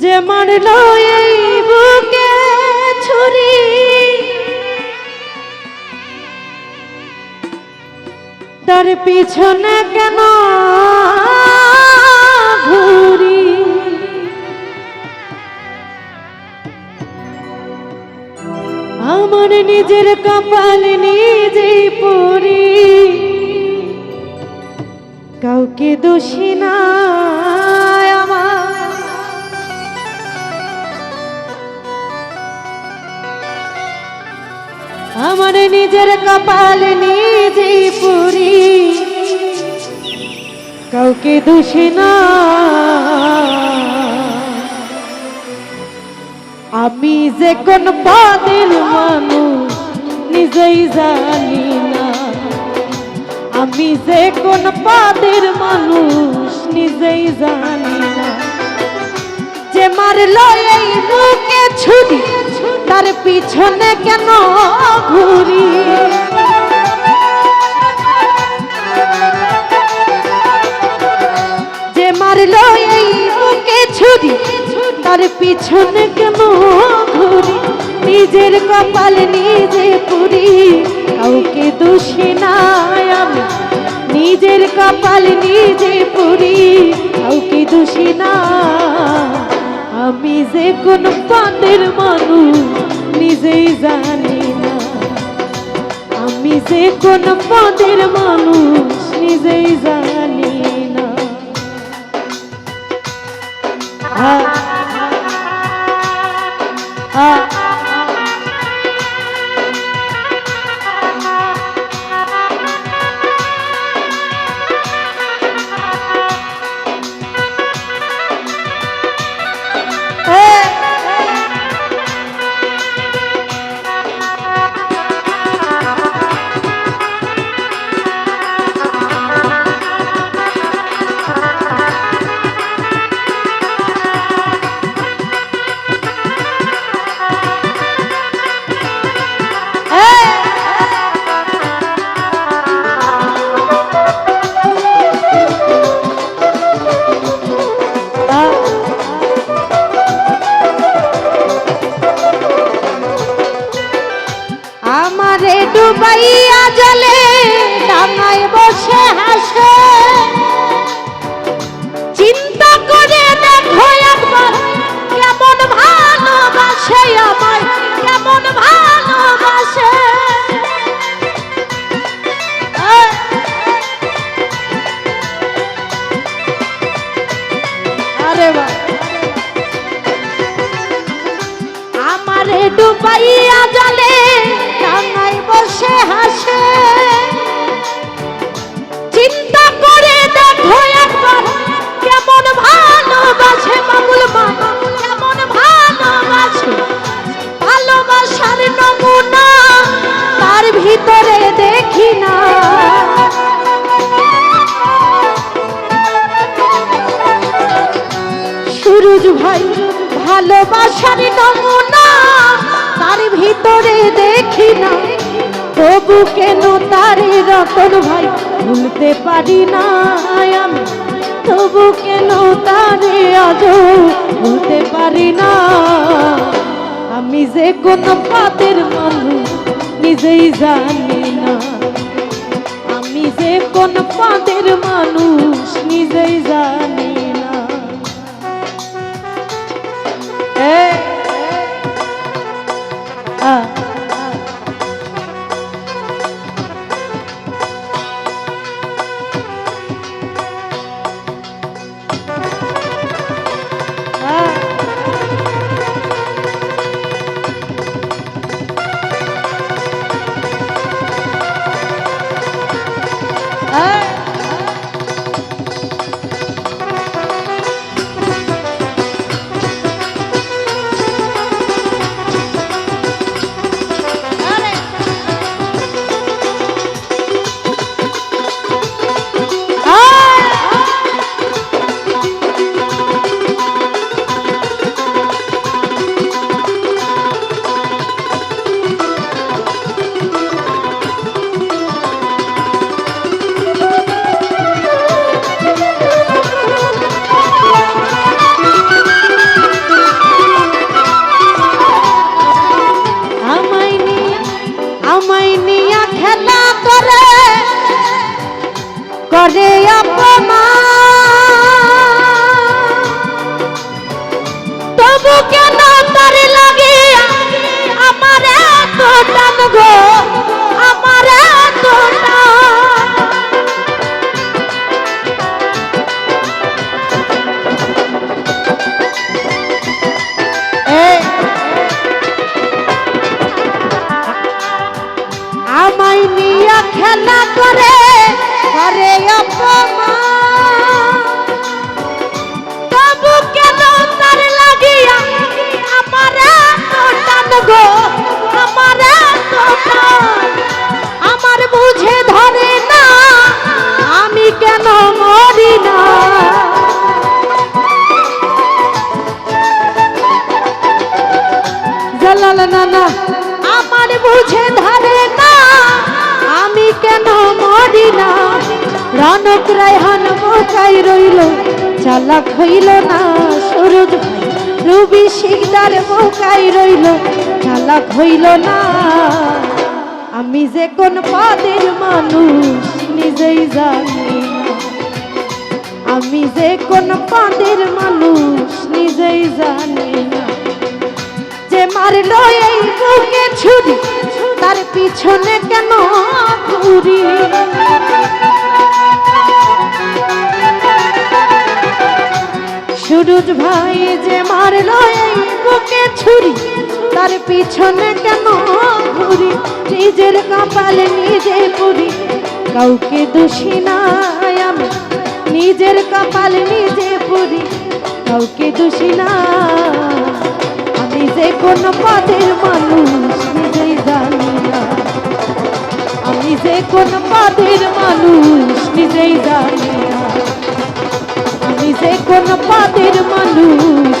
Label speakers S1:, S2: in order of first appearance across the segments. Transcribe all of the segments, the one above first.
S1: যে মারল এই বুকে ছুরি। তার পিছনে কেন নিজের কপাল নিজে পড়ি। কাউকে দোষী না, আমার। নিজের কপাল নিজে পুরি কাউকে দোষী না, আমি যে কোন পদের মানুষ। নিজেই জানি না। আমি যে কোন পদের মানুষ, নিজেই জানি না। যে মারলো এই বুকে ছুরি, তার পিছনে কেন ঘুরি? যে মারলো এই বুকে ছুরি, তার পিছনে নিজের কপাল নিজে পুরি কাউকে দোষী নাই আমি। নিজের কপাল নিজে পুরি কাউকে দোষী না। আমি যে কোন পদের মানুষ নিজেই জানি না। আমি যে কোন পদের মানুষ নিজেই জানি না। আ, আ, ডুবাইয়া জলে ডাঙায় বসে হাসে। চিন্তা করে দেখো একবার কেমন ভালোবাসে বাবুল মা, কেমন ভালোবাসে। ভালোবাসার নমুনা তার ভিতরে দেখি না। সুরজ ভাই, ভালোবাসার নমুনা তার ভিতরে দেখি না। তবু কেন তারে রতন ভাই ভুলতে পারি না আমি? তবু কেন তারে আজ ভুলতে পারি না? আমি যে কোন পাতের মানুষ নিজেই জানি না। আমি যে কোন পাতের মানুষ নিজেই জানি কেন তার লাগে আমার এত টান গো। না না? আমার বুঝে ধরে আমি কেন মরি না? রনক রায়হান বোকাই রইল? চালাক হইল না সুরজ শিকদার বোকাই রইল চালাক হইল না। আমি যে কোন পদের মানুষ, নিজেই জানি আমি যে কোন পদের মানুষ, নিজেই জানি যে মারলো এই বুকে ছুরি, তার পিছনে কেন ঘুরি? সুরজ ভাই যে মারলো বুকে ছুরি, তার পিছনে কেন ঘুরি? নিজের কপালে নিজে পুরি, কাউকে দোষী নাই আমি। নিজের কপালে নিজে পুরি, কাউকে দোষী না আমি যে কোন পদের মানুষ, নিজেই জানি না। আমি যে কোন পদের মানুষ, নিজেই জানি না। আমি যে কোন পদের মানুষ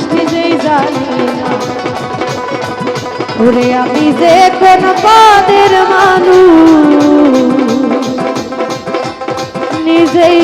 S1: জানি না। ওরে আমি যে কোন পদের মানুষ নিজেই